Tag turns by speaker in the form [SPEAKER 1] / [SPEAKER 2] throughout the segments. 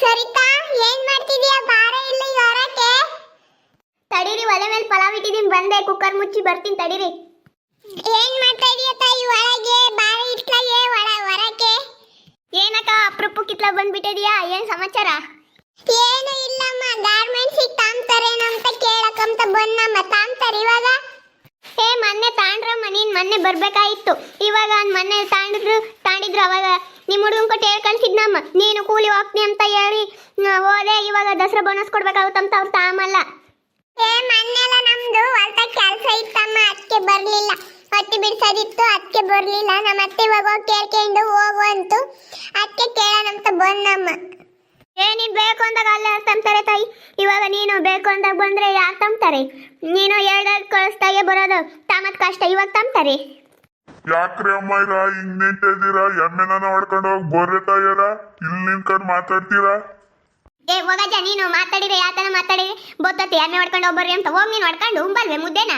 [SPEAKER 1] ಸರಿತಾ ಏನ್ ಮಾಡ್ತಿದೀಯ? ಬಾರ ಇಲ್ಲ ಹೊರಕ್ಕೆ
[SPEAKER 2] ತಡೀರಿ ಒಲೆ ಮೇಲೆ ಪಲಾವ್ ಇಟ್ಟಿದ್ದೀನಿ. ಬಂದೆ ಕುಕ್ಕರ್ ಮುಚ್ಚಿ ಬರ್ತೀನಿ ತಡೀರಿ.
[SPEAKER 1] ಏನ್ ಮಾಡ್ತಾ ಇದೀಯ ತಾಯಿ ಒಳಗೆ? ಬಾರ ಇಟ್ಲಾಗೆ ಒಳ ಹೊರಕ್ಕೆ.
[SPEAKER 2] ಏನಕ್ಕ ಅಪ್ರೂಪಕ್ಕೆ ಕಿತ್ಲ ಬಂದ್ಬಿಟ್ಟಿದ್ಯಾ? ಏನ್ ಸಮಾಚಾರ?
[SPEAKER 1] ಏನು ಇಲ್ಲಮ್ಮ ಗಾರ್ಮೆಂಟ್ಸ್ ತಾಂತಾರೇನೋ ಅಂತ ಕೇಳಕ್ಕಂತ ಬಂದಮ್ಮ ತಾಂತಾರೆ ಇವಾಗ?
[SPEAKER 2] ಏ ಮೊನ್ನೆ ತಾಂಡ್ರ ನೀನ್ ಮೊನ್ನೆ ಬರ್ಬೇಕಾಗಿತ್ತು ಇವಾಗ ಮೊನ್ನೆ ತಾಂಡಿದ್ರು ತಾಂಡಿದ್ರು ಅವಾಗ ನಿಮ್ಮ ಹುಡುಗನ್ ಕೊಟ್ಟು ಹೇಳ್ಕಳ್ಸಿದ್ನಮ್ಮ ನೀನು ಕೂಲಿ ಹೋಗ್ತೀನಿ ಅಂತ ಹೇಳಿ ಹೋದೆ. ಇವಾಗ ದಸರಾ ಬೋನಸ್ ಕೊಡ್ಬೇಕಾಗುತ್ತಂತ ಅವ್ರು ತಾಮಲ್ಲ.
[SPEAKER 1] ಏ ಮನ್ನೆಲ್ಲ ನಮ್ದು ಹೊಲ್ದ ಕೆಲಸ ಇತ್ತಮ್ಮ. ಅದಕ್ಕೆ ಬರಲಿಲ್ಲ. ಹೊಟ್ಟಿ ಬಿಡ್ಸೋದಿತ್ತು ಅದಕ್ಕೆ ಬರಲಿಲ್ಲ. ನಮ್ಮ ಅತ್ತೆ ಇವಾಗ ಕೇಳ್ಕೊಂಡು ಹೋಗು ಅಂತು. ಅದಕ್ಕೆ ಕೇಳೋಣಂತ ಬಂದಮ್ಮ.
[SPEAKER 2] ಏ ನೀನ್ ಬೇಕು ಅಂದಾಗ ಅಲ್ಲೇ ತಂಬ್ತಾರೆ ತಾಯಿ? ಇವಾಗ ನೀನು ಬೇಕು ಅಂದಾಗ ಬಂದರೆ ಯಾರು ತಂಬ್ತಾರೆ? ನೀನು ಹೇಳ್ದಾಗ ಕಳಿಸ್ತಾಗೆ ಬರೋದು. ತಾಮತ್ ಕಷ್ಟ ಇವಾಗ ತಂತಾರೆ
[SPEAKER 3] ಯಾಕ್ರಿ ಅಮ್ಮ ಇರ ಹಿಂಗ್ ನಿಂತಿದ್ದೀರಾ? ಎಮ್ಮೆನ ಹೊಡ್ಕೊಂಡು ಹೋಗಿ ಬರ್ರೆ ತಾಯರ ಇಲ್ಲಿ ನಿಂತ್ಕೊಂಡು ಮಾತಾಡ್ತೀರಾ?
[SPEAKER 2] ಏ ಹೋಗಜ್ಜ ನೀನು ಮಾತಾಡಿದ್ರೆ ಯಾತನ ಮಾತಾಡಿ ಬೊತ್ತತಿ ಎಮ್ಮೆ ಹೊಡ್ಕೊಂಡು ಹೋಗ್ಬರ್ರಿ ಅಂತ ಹೋಗಿ ನೀನು ಹೊಡ್ಕೊಂಡು ಉಂಬಲ್ವೇ ಮುದ್ದೆನ?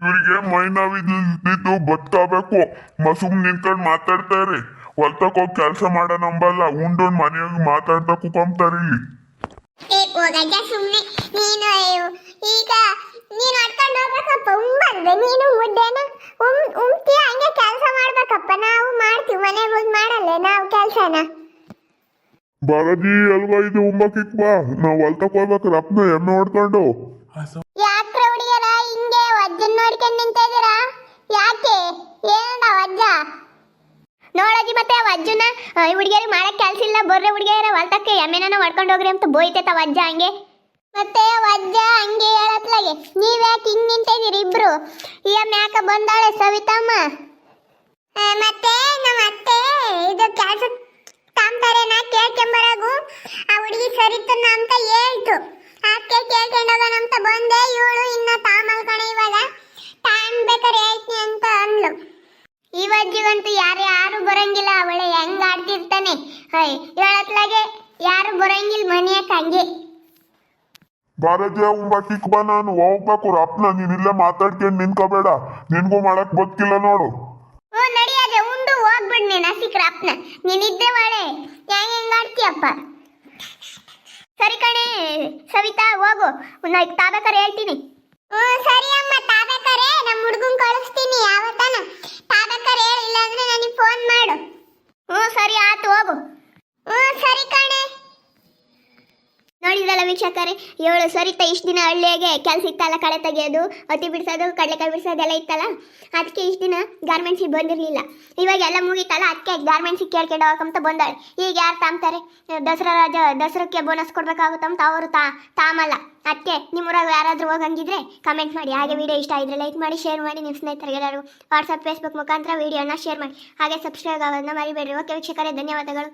[SPEAKER 3] ಇವ್ರಿಗೆ ಮೈ ನಾವಿದ್ದು ಬದುಕಬೇಕು ಮಸುಮ್ ನಿಂತ್ಕೊಂಡು ಮಾತಾಡ್ತಾರೆ ಹೊಲ್ತಕ್ ಹೋಗಿ ಕೆಲಸ ಮಾಡೋ ನಂಬಲ್ಲ. ಉಂಡು ಮನೆಯಾಗ ಮಾತಾಡ್ತಾ ಕುಕೊಂಬ್ತಾರೆ ಇಲ್ಲಿ.
[SPEAKER 1] ಏ ಹೋಗಜ್ಜ ಸುಮ್ಮನೆ ನೀನು ಅಯ್ಯೋ, ಈಗ ನೀನು ಹೊಡ್ಕೊಂಡು ಹೋಗ್ಬೇಕಪ್ಪ. ಉಂಬಲ್ವೆ ನೀನು ಮುದ್ದೆನ? ಉಮ್ ಉಮ್ತಿ ಹಂಗೆ ಕೆಲಸ ಮಾಡ್ಬೇಕಪ್ಪ ನಾವು ಮಾಡ್ತೀವಿ ಮನೆ ಹೋಗಿ ಮಾಡಲ್ಲ ನಾವು ಕೆಲಸನ.
[SPEAKER 3] ಬಾಲಾಜಿ ಅಲ್ವಾ ಇದು ಉಮ್ಮಕ್ಕಿಕ್ ಬಾ. ನಾವು ಹೊಲ್ತಕ್ ಹೋಗ್ಬೇಕು ರಪ್ನ ಎಮ್ಮೆ ಹೊಡ್ಕೊಂಡು.
[SPEAKER 1] ಯಾಕ್ರೆ ಹುಡುಗಿಯರ? ಹಿಂಗೆ ವಜ್ಜನ್ ನೋಡ್ಕೊಂಡು ನಿಂತಿದ್ದೀರಾ ಯಾಕೆ? ಏನಣ್ಣ ವಜ್ಜ?
[SPEAKER 2] ನೋಡಜ್ಜಿ ಮತ್ತೆ ವಜ್ಜನ ಹುಡುಗಿಯರಿಗೆ ಮಾಡಕ್ ಕೆಲಸ ಇಲ್ಲ ಬರ್ರೆ ಹುಡುಗಿಯರ ಹೊಲ್ತಕ್ಕೆ ಎಮ್ಮೆನ ಹೊಡ್ಕೊಂಡು ಹೋಗ್ರಿ ಅಂತ ಬೋಯ್ತೈತ ವಜ್ಜ ಹಂಗೆ.
[SPEAKER 1] ಮತ್ತೆ ವಜ್ಜ ಹಂಗೆ ಹೇಳತ್ಲಾಗೆ ನೀವ್ಯಾಕೆ ಹಿಂಗ್ ನಿಂತಿದ್ದೀರಿ ಇಬ್ರು? ಈ ಯಾಕ ಬಂದಾಳೆ ಸವಿತಮ್ಮ? ಮತ್ತೆ? ನಮ್ಮ ಅತ್ತೆ, ಇದು ಕೆಲಸ ತಾಂತಾರೆ ನಾ ಕೇಳ್ಕೊಂಬರಾಗು. ಆ ಹುಡುಗಿ ಸರಿತನ ಅಂತ ಹೇಳ್ತು. ಅದಕ್ಕೆ ಕೇಳ್ಕೊಂಡೋಗೋಣ ಅಂತ ಬಂದೆ, ಇವಳು ಇನ್ನ ತಾಮಲ್ ಕಣೆ ಇವಾಗ. ತಾನ್ ಬೇಕಾರೆ ಹೇಳ್ತೀನಿ ಅಂತ ಅಂದ್ಲು.
[SPEAKER 2] ಈ ವಜ್ಜಿಗಂತೂ ಯಾರು ಯಾರು ಬರಂಗಿಲ್ಲ, ಅವಳೆ ಹೆಂಗ್ ಆಡ್ತಿರ್ತಾನೆ. ಹೈ, ಹೇಳತ್ಲಾಗೆ, ಯಾರು ಬರಂಗಿಲ್ಲ ಮನೆಯಕ್ಕೆ ಹಂಗೆ
[SPEAKER 3] ಬಾಲಾಜಿ ಉಂಬಾಕಿಕ್ ಬಾ ನಾನು. ಹೋಗ್ಬೇಕು ಅಪ್ಪನ ನೀನಿಲ್ಲ ಮಾತಾಡ್ಕೊಂಡು ನಿನ್ಕೋಬೇಡ ನಿನ್ಗೂ ಮಾಡಕ್ ಬದುಕಿಲ್ಲ ನೋಡು.
[SPEAKER 2] ಹೋಗ್ಬಿಡ್ ಕ್ರಾಪ್ನ ಹಸಿಕ್ರ ಅಪ್ಪನ ನೀನಿದ್ದೆ ಒಳ್ಳೆ ಹೆಂಗ್ ಆಡ್ತೀಯಪ್ಪ? ಸರಿ ಕಣೆ, ಸವಿತಾ, ಹೋಗು. ನಾ ತಾಬೇಕಾರೆ ಹೇಳ್ತೀನಿ.
[SPEAKER 1] ಹ್ಞೂ ಸರಿ ಅಮ್ಮ, ತಾಬೇಕಾರೆ. ನಮ್ಮ ಹುಡುಗನ್ ಕಳಿಸ್ತೀನಿ. ಯಾವತ್ತನ ತಾಬೇಕಾರೆ ಹೇಳು ಇಲ್ಲಾಂದ್ರೆ ನನಗೆ ಫೋನ್ ಮಾಡು
[SPEAKER 2] ಹ್ಞೂ ಸರಿ ಆತು ಹೋಗು
[SPEAKER 1] ಹ್ಞೂ ಸರಿ ಕಣೆ
[SPEAKER 2] ನೋಡಿದ್ರಲ್ಲ ವೀಕ್ಷಕರೇ, ಏಳು ಸರಿತ ಇಷ್ಟು ದಿನ ಹಳ್ಳಿಯಾಗೆ ಕೆಲಸ ಇತ್ತಲ್ಲ, ಕಳೆ ತೆಗೆಯೋದು ಹತ್ತಿ ಬಿಡಿಸೋದು, ಕಡಲೆಕಾಯಿ ಬಿಡಿಸೋದೆಲ್ಲ ಇತ್ತಲ್ಲ? ಅದಕ್ಕೆ ಇಷ್ಟು ದಿನ ಗಾರ್ಮೆಂಟ್ಸಿಗೆ ಬಂದಿರಲಿಲ್ಲ. ಇವಾಗ ಎಲ್ಲ ಮುಗೀತಲ್ಲ ಅದಕ್ಕೆ ಗಾರ್ಮೆಂಟ್ಸಿಗೆ ಕೇಳ್ಕೊಂಡು ಹೋಗಂತ ಬಂದಾಳೆ ಈಗ ಯಾರು ತಾಂತಾರೆ ದಸರಾ ರಾಜ, ದಸರಕ್ಕೆ ಬೋನಸ್ ಕೊಡ್ಬೇಕಾಗುತ್ತಂತ ಅವರು ತಾ, ತಾಮಲ್ಲ. ಅದಕ್ಕೆ ನಿಮ್ಮೂರಾಗ ಯಾರಾದರೂ ಹೋಗಂಗಿದ್ರೆ ಕಮೆಂಟ್ ಮಾಡಿ. ಹಾಗೆ ವಿಡಿಯೋ ಇಷ್ಟ ಆಗಿದ್ರೆ ಲೈಕ್ ಮಾಡಿ ಶೇರ್ ಮಾಡಿ. ನಿಮ್ಮ ಸ್ನೇಹಿತರಿಗೆ ಎಲ್ಲರು ವಾಟ್ಸಪ್ ಫೇಸ್ಬುಕ್ ಮುಖಾಂತರ ವಿಡಿಯೋನ ಶೇರ್ ಮಾಡಿ. ಹಾಗೆ ಸಬ್ಸ್ಕ್ರೈಬ್ ಆಗೋದನ್ನ ಮರಿಬೇಡ್ರಿ. ಓಕೆ ವೀಕ್ಷಕರೇ, ಧನ್ಯವಾದಗಳು.